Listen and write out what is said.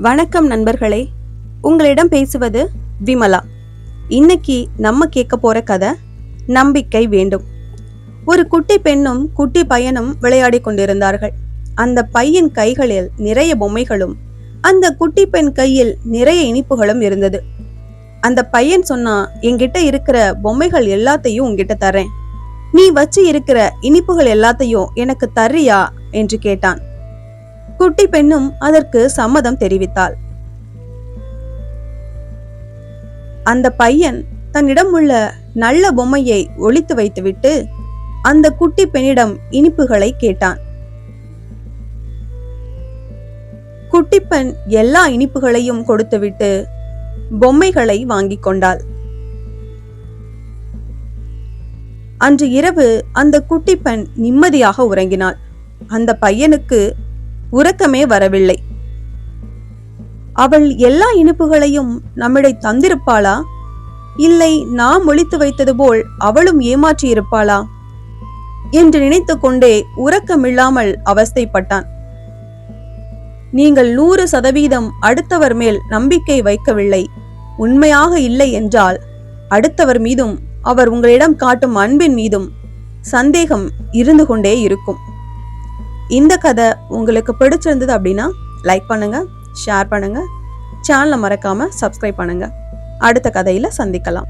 வணக்கம் நண்பர்களே. உங்களிடம் பேசுவது விமலா. இன்னைக்கு நம்ம கேட்க போற கதை நம்பிக்கை வேண்டும். ஒரு குட்டி பெண்ணும் குட்டி பையனும் விளையாடி கொண்டிருந்தார்கள். அந்த பையன் கைகளில் நிறைய பொம்மைகளும் அந்த குட்டி பெண் கையில் நிறைய இனிப்புகளும் இருந்தது. அந்த பையன் சொன்னா என்கிட்ட இருக்கிற பொம்மைகள் எல்லாத்தையும் உங்ககிட்ட தரேன் நீ வச்சு இருக்கிற இனிப்புகள் எல்லாத்தையும் எனக்கு தர்றியா? என்று கேட்டான். குட்டி பெண்ணும் அதற்கு சம்மதம் தெரிவித்தாள். அந்த பையன் தன்னிடம் உள்ள நல்ல பொம்மையை ஒழித்து வைத்துவிட்டு அந்த குட்டி பெண்ணிடம் இனிப்புகளை கேட்டான். குட்டிப்பெண் எல்லா இனிப்புகளையும் கொடுத்துவிட்டு பொம்மைகளை வாங்கிக் கொண்டாள். அன்று இரவு அந்த குட்டி பெண் நிம்மதியாக உறங்கினாள். அந்த பையனுக்கு உறக்கமே வரவில்லை. அவள் எல்லா இனிப்புகளையும் நம்மிடை தந்திருப்பாளா? இல்லை நாம் ஒழித்து வைத்தது போல் அவளும் ஏமாற்றி இருப்பாளா என்று நினைத்து கொண்டே உறக்கமில்லாமல் அவஸ்தைப்பட்டான். நீங்கள் நூறு சதவீதம் அடுத்தவர் மேல் நம்பிக்கை வைக்கவில்லை. உண்மையாக இல்லை என்றால் அடுத்தவர் மீதும் அவர் உங்களிடம் காட்டும் அன்பின் மீதும் சந்தேகம் இருந்து கொண்டே இருக்கும். இந்த கதை உங்களுக்கு பிடிச்சிருந்தது அப்படின்னா லைக் பண்ணுங்க ஷேர் பண்ணுங்க. சேனலை மறக்காம சப்ஸ்கிரைப் பண்ணுங்க. அடுத்த கதையில சந்திக்கலாம்.